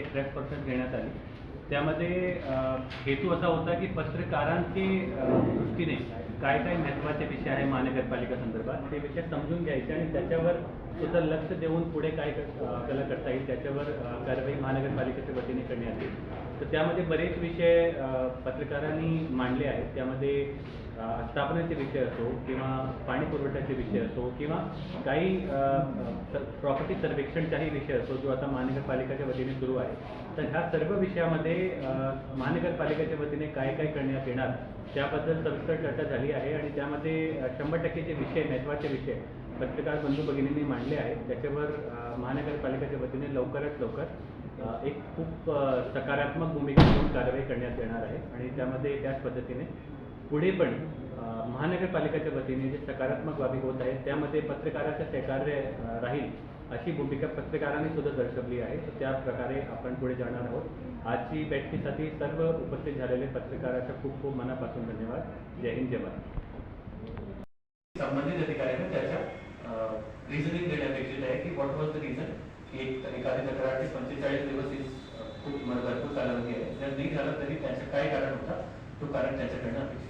Press conference घेण्यात आली. त्यामध्ये हेतू असा होता की पत्रकारांची दृष्टीने काय काय महत्त्वाचे विषय आहे महानगरपालिका संदर्भात ते विषय समजून घ्यायचे आणि त्याच्यावर सुद्धा लक्ष देऊन पुढे काय क- करता येईल त्याच्यावर कारवाई महानगरपालिकेच्या वतीने करण्यात येईल. तर त्यामध्ये बरेच विषय पत्रकारांनी मांडले आहेत. त्यामध्ये स्थापनेचे विषय असो किंवा पाणी पुरवठ्याचे विषय असो किंवा काही प्रॉपर्टी सर्वेक्षणचाही विषय असो जो आता महानगरपालिकेच्या वतीने सुरू आहे. तर ह्या सर्व विषयामध्ये महानगरपालिकेच्या वतीने काय काय करण्यात येणार त्याबद्दल सविस्तर चर्चा झाली आहे आणि त्यामध्ये शंभर टक्के जे विषय महत्त्वाचे विषय पत्रकार बंधू भगिनींनी मांडले आहेत त्याच्यावर महानगरपालिकेच्या वतीने लवकरात लवकर एक खूप सकारात्मक भूमिका घेऊन कारवाई करण्यात येणार आहे. आणि त्यामध्ये त्याच पद्धतीने पुढे पण महानगरपालिकेच्या वतीने जे सकारात्मक बाबी होत आहेत त्यामध्ये पत्रकाराचं सहकार्य राहील अशी भूमिका पत्रकारांनी सुद्धा दर्शवली आहे. तर त्या प्रकारे आपण पुढे जाणार आहोत. आजची बैठकीसाठी सर्व उपस्थित झालेले पत्रकाराचा खूप खूप मनापासून धन्यवाद. जय हिंद जय भारत. संबंधित अधिकाऱ्यांना त्याच्या रिझनिंग देणे आहे की व्हॉट वॉज द रिझन एक एखादी तक्रार ते पंचेचाळीस दिवस ही खूप भरपूर कालावधी आहे. जर नाही झालं तरी त्याचं काय कारण होता? तो कारण त्याच्याकडनं अपेक्षित.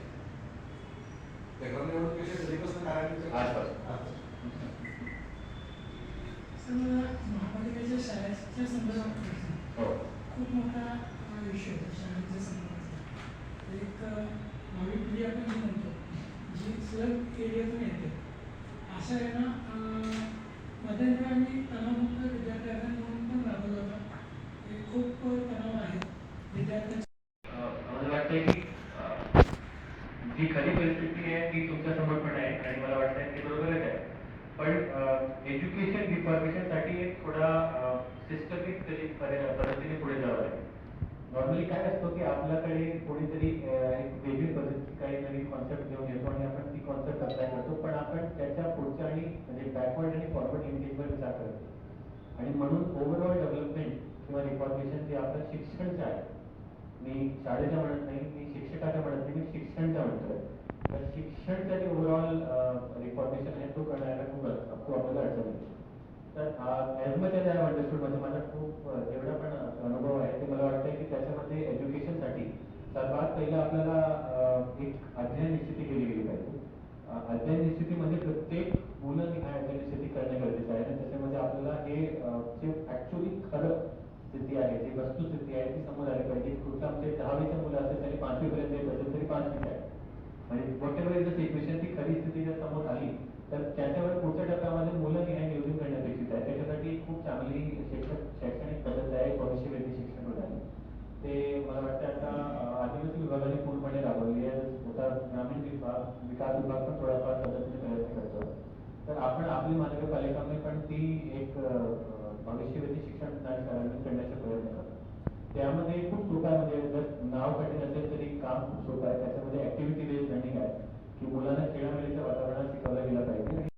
आजपासून. महापालिकेच्या शाळेच्या संदर्भात. हो. खूप मोठा विषय होता शाळेच्या संदर्भात. एक अ, नवी पिढी आपण जी म्हणतो जी स्लग एरियातून येते. अशा यांना अ, मध्यंतरी आम्ही तणावमुक्त विद्यार्थी अभियान म्हणून पण राबवलं होता हे खूप अ, तणाव आहे विद्यार्थ्यांच्या अ, मला वाटतंय की अ, जी खरी परिस्थिती आहे ती तुमच्या समोर पण आहे आणि मला वाटतं ते बरोबरच आहे. पण एज्युकेशन डिपार्टमेंटसाठी एक थोडा सिस्टमिक तरी पद्धतीने पुढे जावं लागेल. नॉर्मली काय असतो की आपल्याकडे कोणीतरी एक वेगळी पद्धती काहीतरी कॉन्सेप्ट घेऊन येतो आणि आपण ती कॉन्सेप्ट अप्लाय करतो पण आपण त्याच्या पुढच्या आणि म्हणजे बॅकवर्ड आणि फॉरवर्ड लिंकेजवर विचार करतो. आणि म्हणून ओव्हरऑल डेव्हलपमेंट किंवा रिफॉर्मेशन जे आपलं शिक्षणचं आहे मी शाळेच्या म्हणत नाही मी शिक्षकाच्या म्हणत नाही मी शिक्षणच्या म्हणतोय शिक्षण त्याने ओव्हरऑल रिफॉर्मेशन आहे तो करण्याला खूप खूप आपल्याला अडचण येते. तर as much as I understood म्हणजे माझा खूप जेवढा पण अनुभव आहे ते मला वाटतं की त्याच्यामध्ये एज्युकेशनसाठी सर्वात पहिलं आपल्याला एक अध्ययन निश्चिती केली गेली पाहिजे. अध्ययन निश्चिती म्हणजे प्रत्येक मुलं हा अध्ययन निश्चिती करणे गरजेचं आहे. आणि त्याच्यामध्ये आपल्याला हे जे ॲक्च्युली खरं स्थिती आहे जी वस्तुस्थिती आहे ती समोर आली पाहिजे. कुठलं आमचे दहावीचे मुलं असेल त्यांनी पाचवीपर्यंत येत असेल तरी पाचवीच आहे. म्हणजे whatever is the situation ती खरी स्थिती जर समोर आली तर त्याच्यावर पुढच्या टप्प्यामध्ये मुलं घेण्या नियोजन करणे अपेक्षित आहे त्याच्यासाठी खूप चांगली शिक्षक शैक्षणिक पद्धत आहे भविष्यवेधी शिक्षण प्रणाली ते मला वाटतं आता आदिवासी विभागाने पूर्णपणे राबवली आहे. होता ग्रामीण विभाग विकास विभाग पण थोडाफार पद्धतीने प्रयत्न करतो. तर आपण आपली महानगरपालिकामध्ये पण ती एक भविष्यवेधी शिक्षण प्रणाली कार्यान्वित करण्याचा प्रयत्न करतो. त्यामध्ये खूप सोपं म्हणजे जर नाव कठीण असेल तरी काम सोपं आहे त्याच्यामध्ये ऍक्टिव्हिटी बेस्ड लर्निंग आहे. की मुलांना खेळामेळीच्या वातावरणात शिकवलं गेलं पाहिजे.